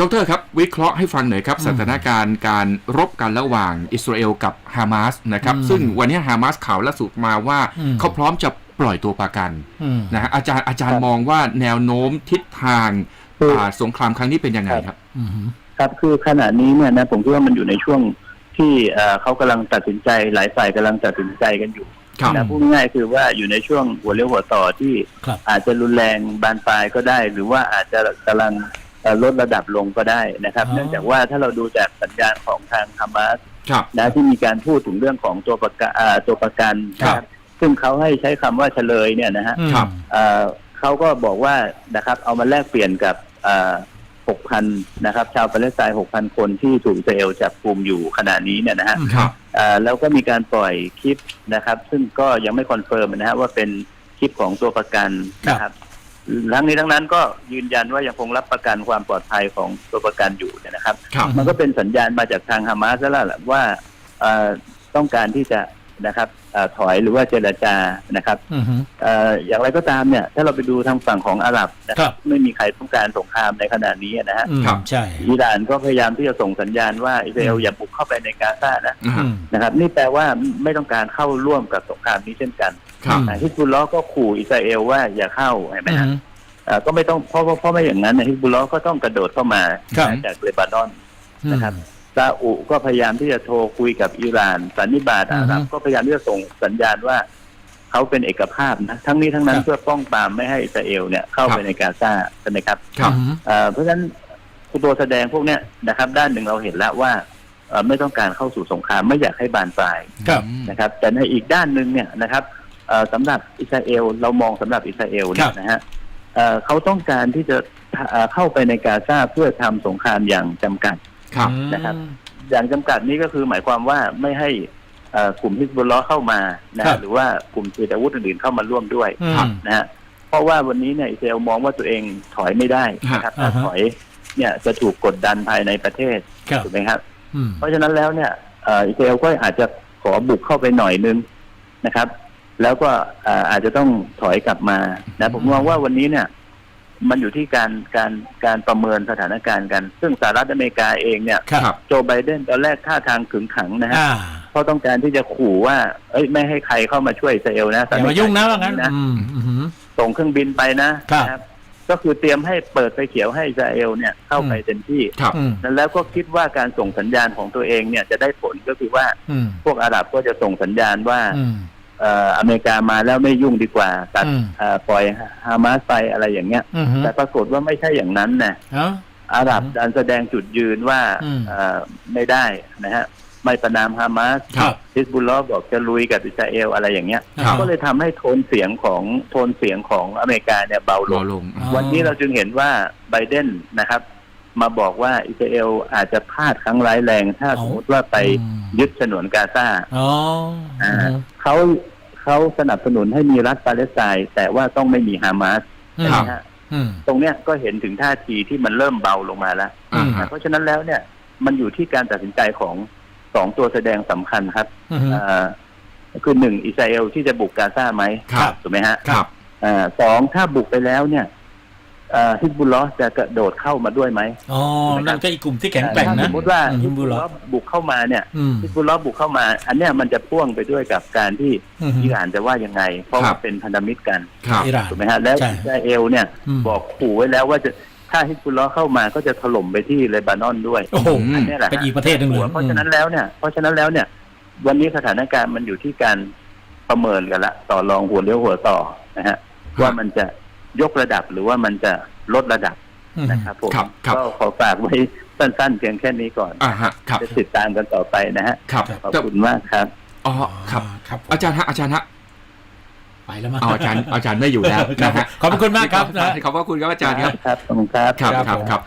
ดรครับ วิเคราะห์ให้ฟังหน่อยครับอืมสถานการณ์การรบกันระหว่างอิสราเอลกับฮามาสนะครับอืมซึ่งวันนี้ฮามาสข่าวล่าสุดมาว่าอืมเขาพร้อมจะปล่อยตัวประกันอืมนะฮะอาจารย์อาจารคย์รับมองว่าแนวโน้มทิศทางคืออ่าสงครามครั้งนี้เป็นยังไงครับอืมครับคือขณะนี้เนี่ยนะผมคิดว่ามันอยู่ในช่วงที่เอ่อเขากำลังตัดสินใจ หลายฝ่ายกำลังตัดสินใจกันอยู่ครับนะพูดง่ายๆคือว่าอยู่ในช่วงหัวเลี้ยวหัวต่อที่ครับอาจจะรุนแรงบานปลายก็ได้ หรือว่าอาจจะกำลังเอ่อ ลดระดับลงก็ได้นะครับอ๋อเนื่องจากว่าถ้าเราดูจากสัญญาณของทางฮามาสครับนะที่มีการพูดถึงเรื่องของตัวประกันอ่าตัวประกันครับนะครับซึ่งเขาให้ใช้คำว่าเฉลยเนี่ยนะฮะอืมครับเอ่อเขาก็บอกว่านะครับ เอามาแลกเปลี่ยนกับหกพันนะครับ ชาวปาเลสไตน์หกพันคนที่ถูกอิสราเอลจับกลุ่มอยู่ขณะนี้เนี่ยนะฮะครับเอ่อแล้วก็มีการปล่อยคลิปนะครับ ซึ่งก็ยังไม่คอนเฟิร์มนะฮะว่าเป็นคลิปของตัวประกันนะครับ ทั้งนี้ทั้งนั้นก็ยืนยันว่ายังคงรับประกันความปลอดภัยของตัวประกันอยู่เนยนะครับ ครับ มันก็เป็นสัญญาณมาจากทางฮามาสแล้วล่ะว่าเอ่อต้องการที่จะนะครับเอ่อถอยหรือว่าเจรจานะครับอืมเอ่ออย่างไรก็ตามเนี่ยถ้าเราไปดูทางฝั่งของอาหรับนะคครัรับ บ ไม่มีใครต้องการสงครามในขณะนี้นะฮะอืมครับ ใช่อิหร่านก็พยายามที่จะส่งสัญญาณว่าอิสราเอลอย่าบุกเข้าไปในกาซานะอ่าอืม นะครับนี่แปลว่าไม่ต้องการเข้าร่วมกับสงครามนี้เช่นกันครับอืมนะ ฮิซบุลลอฮ์ก็ขู่อิสราเอลว่าอย่าเข้าเห็นไหมอืฮะมเอ่อก็ไม่ต้องเพราะเพราะเพราะไม่อย่างนั้นนะฮิซบุลลอฮ์ก็ต้องกระโดดเข้ามาครับนะจากเลบานอนนะครับซาอุก็พยายามที่จะโทรคุยกับอิหร่าน สันนิบาตอาหรับอือฮึก็พยายามที่จะส่งสัญญาณว่าเขาเป็นเอกภาพนะ ทั้งนี้ทั้งนั้นครับเพื่อป้องปรามไม่ให้อิสราเอลเนี่ยเข้าครับไปในกาซาใช่ไหมครับครับอืมเอ่อเพราะฉะนั้นตัวแสดงพวกเนี้ยนะครับ ด้านหนึ่งเราเห็นแล้วว่าเอ่อไม่ต้องการเข้าสู่สงครามไม่อยากให้บานปลายครับนะครับ แต่ในอีกด้านหนึ่งเนี่ยนะครับเอ่อ สำหรับอิสราเอล เรามองสำหรับอิสราเอลเนี่ครัยบนะฮะเอ่อเขาต้องการที่จะเอ่อเข้าไปในกาซาเพื่อทำสงครามอย่างจำกัดครับนะครับ อย่างจำกัดนี้ก็คือหมายความว่าไม่ให้เอ่อกลุ่มฮิซบุลลอฮ์เข้ามานะครัฮะบหรือว่ากลุ่มติดอาวุธอื่นๆเข้ามาร่วมด้วยอืมครับนะฮะเพราะว่าวันนี้เนี่ยอิสราเอลมองว่าตัวเองถอยไม่ได้นะครับถ้าอ่าฮะถอยเนี่ยจะถูกกดดันภายในประเทศครับถูกไหมครับอืมเพราะฉะนั้นแล้วเนี่ยเอ่ออิสราเอลก็อาจจะขอบุกเข้าไปหน่อยนึงนะครับ แล้วก็เอ่ออาจจะต้องถอยกลับมานะผมมองว่าวันนี้เนี่ย มันอยู่ที่การการการประเมินสถานการณ์กัน ซึ่งสหรัฐอเมริกาเองเนี่ยครับโจไบเดนตอนแรกท่าทางขึงขังนะฮะอ่าเพราะต้องการที่จะขู่ว่า เอ้ยไม่ให้ใครเข้ามาช่วยอิสราเอลนะอย่ามายุ่งนะว่างั้นนะอืมอืมส่งเครื่องบินไปนะครับนะก็คือเตรียมให้เปิดไฟเขียวให้อิสราเอลเนี่ยเข้าไปอืมเต็มที่ครับอืมแล้วก็คิดว่าการส่งสัญญาณของตัวเองเนี่ยจะได้ผลก็คือว่าอืมพวกอาหรับก็จะส่งสัญญาณว่า อืมเอ่ออเมริกามาแล้วไม่ยุ่งดีกว่าตัดอืมเอ่อปล่อยฮามาสไปอะไรอย่างเงี้ยอืมแต่ปรากฏว่าไม่ใช่อย่างนั้นนะเอ้าอาหรับอืมดันแสดงจุดยืนว่าอืมเอ่อไม่ได้นะฮะไม่ประนามฮามาสครับฮิสบุลลอฮ์บอกจะลุยกับอิสราเอลอะไรอย่างเงี้ยครับก็เลยทำให้โทนเสียงของโทนเสียงของอเมริกาเนี่ยเบาลรองลงอ๋อวันนี้เราจึงเห็นว่าไบเดนนะครับ มาบอกว่าอิสราเอลอาจจะพลาดครั้งร้ายแรง ถ้าเอาสมมติว่าไปอืมยึดฉนวนกาซาอ๋ออือ่ามเขา เขาสนับสนุนให้มีรัฐปาเลสไตน์แต่ว่าต้องไม่มีฮามาสอืมนะฮะอืมตรงเนี้ยก็เห็นถึงท่าทีที่มันเริ่มเบาลงมาแล้วอ่าอืมฮะเพราะฉะนั้นแล้วเนี่ย มันอยู่ที่การตัดสินใจของสองตัวแสดงสำคัญครับอืมอ่าคือหนึ่งอิสราเอลที่จะบุกกาซาไหมครับถูกไหมฮะครับอ่าสองถ้าบุกไปแล้วเนี่ยอ่า ฮิซบุลลอฮ์จะกระโดดเข้ามาด้วยไหมอ๋อ นั่นก็อีกกลุ่มที่แข็งแกร่งถ้านะสมมติว่าอืมฮิฮิซมบุบุลลลลออฮ์บุกเข้ามาเนี่ยอืมฮิซบุลลอฮ์บุกเข้ามา อันเนี้ยมันจะพ่วงไปด้วยกับการที่อืมอิหร่านจะว่ายังไง เพราะครัว่าบเป็นพันธมิตรกันครับอิหร่านถูกไหมฮะ แล้วใช่อิสราเอลเนี่ยอืมบอกขู่ไว้แล้วว่าจะถ้าฮิซบุลลอฮ์เข้ามาก็จะถล่มไปที่เลบานอนด้วยโอ้โหอืมอันเนี้ยแหละเป็นอีกประเทศหนึ่งเลยเพราะฉะนั้นแล้วเนี่ย เพราะฉะนั้นแล้วเนี่ย วันนี้สถานการณ์มันอยู่ที่การประเมินกันละ ต่อรองหัวเลี้ยวหัวต่อนะฮะว่ามันจะ ยกระดับหรือว่ามันจะลดระดับอืมนะครับผมครับครับก็ขอฝากไว้สั้นๆเพียงแค่นี้ก่อนอ่าฮะครับจะติดตามกันต่อไปนะฮะครับขอบแต่คุณมากครับอ๋อครับครับผมอาจารย์ฮะอาจารย์ฮะไปแล้วมั้งเอาอาจารย์อาจารย์ไม่อยู่แล้วครับนะฮะขอบคุณมากครับขอบพระคุณครับอาจารย์ครับครับขอบคุณครับครับครับครับผมครับ